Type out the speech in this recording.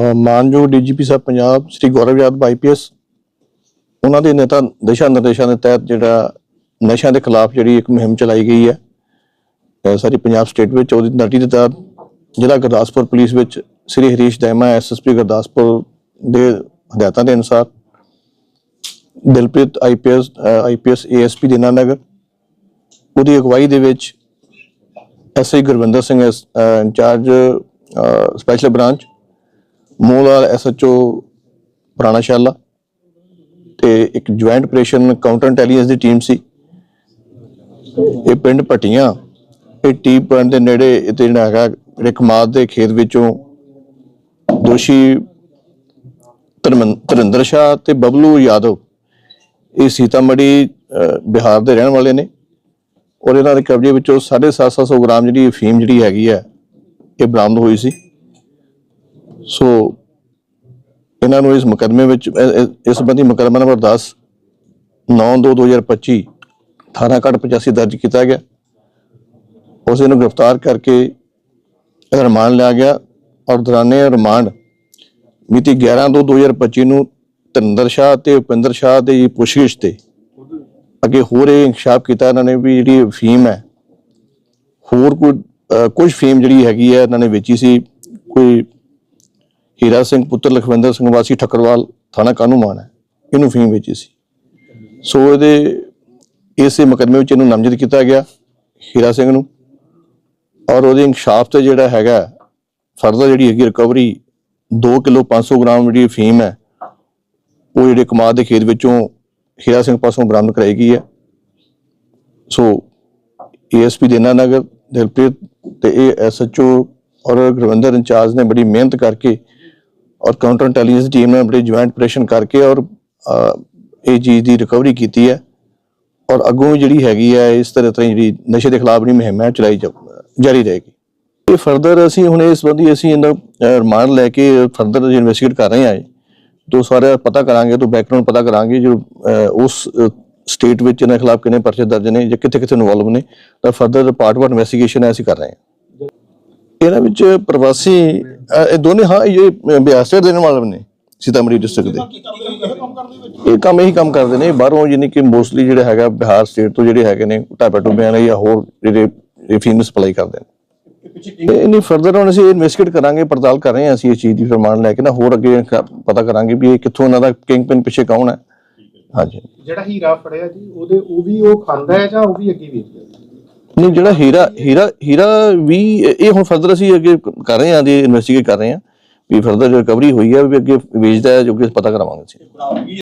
ਅਹ ਮਾਨਯੋਗ ਡੀਜੀਪੀ ਸਾਹਿਬ ਪੰਜਾਬ, ਸ੍ਰੀ ਗੌਰਵ ਯਾਦਵ ਆਈਪੀਐਸ ਉਹਨਾਂ ਦੇ ਨੇਤਾ, ਦਿਸ਼ਾ ਨਿਰਦੇਸ਼ਾਂ ਦੇ ਤਹਿਤ ਜਿਹੜਾ ਨਸ਼ਿਆਂ ਦੇ ਖਿਲਾਫ ਜਿਹੜੀ ਇੱਕ ਮੁਹਿੰਮ ਚਲਾਈ ਗਈ ਹੈ ਸਾਰੀ ਪੰਜਾਬ ਸਟੇਟ ਵਿੱਚ, ਉਹਦੀ ਨਟੀ ਦੇ ਤਹਿਤ ਜ਼ਿਲ੍ਹਾ ਗੁਰਦਾਸਪੁਰ ਪੁਲਿਸ ਵਿੱਚ ਸ੍ਰੀ ਹਰੀਸ਼ ਦੈਮਾ ਐਸਐਸਪੀ ਗੁਰਦਾਸਪੁਰ ਦੇ ਹਦਾਇਤਾਂ ਦੇ ਅਨੁਸਾਰ Dilpreet IPS IPS ASP Dinanagar ਉਹਦੀ ਅਗਵਾਈ ਦੇ ਵਿੱਚ SI Gurvinder Singh incharge special branch ਮੂਲਾ SHO Purana Shala ਤੇ ਇੱਕ ਜੁਆਇੰਟ ਆਪਰੇਸ਼ਨ ਕਾਊਂਟਰ ਇੰਟੈਲੀਜੈਂਸ ਦੀ ਟੀਮ ਸੀ। ਇਹ ਪਿੰਡ ਪਟੀਆਂ ਇਹ ਟੀ ਪੁਆਇੰਟ ਦੇ ਨੇੜੇ ਇਹ ਜਿਹੜਾ ਹੈਗਾ ਜਿਹੜੇ ਦੇ ਖੇਤ ਵਿੱਚੋਂ ਦੋਸ਼ੀ ਧਰਮਨ- ਧਰਿੰਦਰ ਸ਼ਾਹ ਤੇ ਬਬਲੂ ਯਾਦਵ, ਇਹ ਸੀਤਾਮੜੀ ਬਿਹਾਰ ਦੇ ਰਹਿਣ ਵਾਲੇ ਨੇ ਔਰ ਇਹਨਾਂ ਦੇ ਕਬਜ਼ੇ ਵਿੱਚੋਂ 750 ਗ੍ਰਾਮ ਜਿਹੜੀ ਅਫੀਮ ਜਿਹੜੀ ਹੈਗੀ ਹੈ, ਇਹ ਬਰਾਮਦ ਹੋਈ ਸੀ। ਸੋ ਇਹਨਾਂ ਨੂੰ ਇਸ ਮੁਕਦਮੇ ਵਿੱਚ ਇਸ ਸੰਬੰਧੀ ਮੁਕਦਮਾ ਨੰਬਰ 10 9/2/2025 1885 ਦਰਜ ਕੀਤਾ ਗਿਆ। ਉਸ ਨੂੰ ਗ੍ਰਿਫਤਾਰ ਕਰਕੇ ਰਿਮਾਂਡ ਲਿਆ ਗਿਆ ਔਰ ਦੌਰਾਨੇ ਰਿਮਾਂਡ ਮਿਤੀ 11/2/2025 ਨੂੰ ਤਰਿੰਦਰ ਸ਼ਾਹ ਤੇ ਉਪਿੰਦਰ ਸ਼ਾਹ ਦੇ ਪੁੱਛਗਿੱਛ ਤੇ ਅੱਗੇ ਹੋਰ ਇਹ ਇਨਕਸ਼ਾਫ ਕੀਤਾ। ਇਹਨਾਂ ਨੇ ਵੀ ਜਿਹੜੀ ਫੀਮ ਹੈ, ਹੋਰ ਕੋਈ ਕੁਝ ਫੀਮ ਜਿਹੜੀ ਹੈਗੀ ਹੈ ਇਹਨਾਂ ਨੇ ਵੇਚੀ ਸੀ, ਕੋਈ ਹੀਰਾ ਸਿੰਘ, ਪੁੱਤਰ ਲਖਵਿੰਦਰ ਸਿੰਘ ਵਾਸੀ ਠੱਕਰਵਾਲ ਥਾਣਾ ਕਾਨੂੰਮਾਨ ਹੈ। ਇਹਨੂੰ ਫੀਮ ਵੇਚੀ ਸੀ। ਸੋ ਇਹਦੇ, ਇਸੇ ਮੁਕੱਦਮੇ ਵਿੱਚ ਇਹਨੂੰ ਨਾਮਜ਼ਦ ਕੀਤਾ ਗਿਆ ਹੀਰਾ ਸਿੰਘ ਨੂੰ। ਔਰ ਉਹਦੇ ਇਨਕਸ਼ਾਫ ਤੇ ਜਿਹੜਾ ਹੈਗਾ, ਫਰਦਰ ਜਿਹੜੀ ਹੈਗੀ ਰਿਕਵਰੀ 2 ਕਿਲੋ 500 ਗ੍ਰਾਮ ਜਿਹੜੀ ਫੀਮ ਹੈ, ਉਹ ਜਿਹੜੇ ਕਮਾਦ ਦੇ ਖੇਤ ਵਿੱਚੋਂ ਹੀਰਾ ਸਿੰਘ ਪਾਸੋਂ ਬਰਾਮਦ ਕਰਾਈ ਗਈ ਹੈ। ਸੋ ਏਐਸਪੀ ਦੇਨਾ ਨਗਰ ਦਿਲਪ੍ਰੀਤ ਤੇ ਇਹ ਐਸਐਚਓ ਔਰ ਗੁਰਵਿੰਦਰ ਇੰਚਾਰਜ ਨੇ ਬੜੀ ਮਿਹਨਤ ਕਰਕੇ ਔਰ ਕਾਊਂਟਰ ਇੰਟੈਲੀਜੈਂਸ ਟੀਮ ਨੇ ਬੜੀ ਜੁਆਇੰਟ ਆਪਰੇਸ਼ਨ ਕਰਕੇ ਔਰ ਇਹ ਚੀਜ਼ ਦੀ ਰਿਕਵਰੀ ਕੀਤੀ ਹੈ। ਔਰ ਅੱਗੋਂ ਵੀ ਜਿਹੜੀ ਹੈਗੀ ਹੈ, ਇਸ ਤਰ੍ਹਾਂ ਤਰ੍ਹਾਂ ਜਿਹੜੀ ਨਸ਼ੇ ਦੇ ਖਿਲਾਫ ਜਿਹੜੀ ਮੁਹਿੰਮ ਹੈ ਚਲਾਈ ਜਾ- ਜਾਰੀ ਰਹੇਗੀ। ਇਹ ਫਰਦਰ ਅਸੀਂ ਹੁਣ ਇਸ ਸੰਬੰਧੀ ਅਸੀਂ ਇਹਦਾ ਰਿਮਾਂਡ ਲੈ ਕੇ ਫਰਦਰ ਇਨਵੈਸਟੀਗੇਟ ਕਰ ਰਹੇ ਹਾਂ ਜੀ। ਤੋਂ ਸਾਰਾ ਪਤਾ ਕਰਾਂਗੇ, ਤੋਂ ਬੈਕਗ੍ਰਾਉਂਡ ਪਤਾ ਕਰਾਂਗੇ, ਜੋ ਉਸ ਸਟੇਟ ਵਿੱਚ ਇਹਨਾਂ ਖਿਲਾਫ ਕਿੰਨੇ ਪਰਚੇ ਦਰਜ ਨੇ ਜਾਂ ਕਿੱਥੇ ਕਿੱਥੇ ਇਨਵੋਲਵ ਨੇ। ਤਾਂ ਫਰਦਰ ਪਾਰਟ ਵਾਰ ਇਨਵੈਸਟੀਗੇਸ਼ਨ ਹੈ, ਅਸੀਂ ਕਰ ਰਹੇ ਹਾਂ। ਇਹਨਾਂ ਵਿੱਚ ਪ੍ਰਵਾਸੀ ਇਹ ਦੋਨੇ ਹਾਂ, ਇਹ ਬਿਹਾਰ ਸਟੇਟ ਵਾਲੇ ਨੇ, ਸੀਤਾਮੜੀ ਡਿਸਟ੍ਰਿਕਟ ਦੇ। ਇਹ ਕੰਮ ਇਹੀ ਕੰਮ ਕਰਦੇ ਨੇ, ਬਾਹਰੋਂ ਯਾਨੀ ਕਿ ਮੋਸਟਲੀ ਜਿਹੜਾ ਹੈਗਾ ਬਿਹਾਰ ਸਟੇਟ ਤੋਂ ਜਿਹੜੇ ਹੈਗੇ ਨੇ ਟਾਪਾ ਟੂਬਿਆਂ ਜਾਂ ਹੋਰ ਜਿਹੜੇ ਫੀਮ ਸਪਲਾਈ ਕਰਦੇ ਨੇ। ਇਹ ਨਹੀਂ ਫਰਦਰ ਹੁਣ ਅਸੀਂ ਇਨਵੈਸਟੀਗੇਟ ਕਰਾਂਗੇ, ਪੜਤਾਲ ਕਰ ਰਹੇ ਹਾਂ ਅਸੀਂ ਇਸ ਚੀਜ਼ ਦੀ ਫਰਮਾਨ ਲੈ ਕੇ ਨਾ, ਹੋਰ ਅੱਗੇ ਪਤਾ ਕਰਾਂਗੇ ਵੀ ਇਹ ਕਿੱਥੋਂ ਇਹਨਾਂ ਦਾ ਕਿੰਗ ਪਿਨ ਪਿੱਛੇ ਕੌਣ ਹੈ। ਹਾਂਜੀ। ਜਿਹੜਾ ਹੀਰਾ ਫੜਿਆ ਜੀ, ਉਹਦੇ, ਉਹ ਵੀ ਉਹ ਖਾਂਦਾ ਹੈ ਜਾਂ ਉਹ ਵੀ ਅੱਗੇ ਵੇਚਦਾ ਹੈ? ਨਹੀਂ, ਜਿਹੜਾ ਹੀਰਾ ਹੀਰਾ ਹੀਰਾ ਵੀ ਇਹ ਹੁਣ ਫਰਦਰ ਅਸੀਂ ਅੱਗੇ ਕਰ ਰਹੇ ਹਾਂ ਦੀ ਇਨਵੈਸਟੀਗੇਟ ਕਰ ਰਹੇ ਹਾਂ ਵੀ ਫਰਦਰ ਰਿਕਵਰੀ ਹੋਈ ਹੈ ਵੀ ਅੱਗੇ ਵੇਚਦਾ ਹੈ, ਜੋ ਕਿ ਪਤਾ ਕਰਾਵਾਂਗੇ ਅਸੀਂ।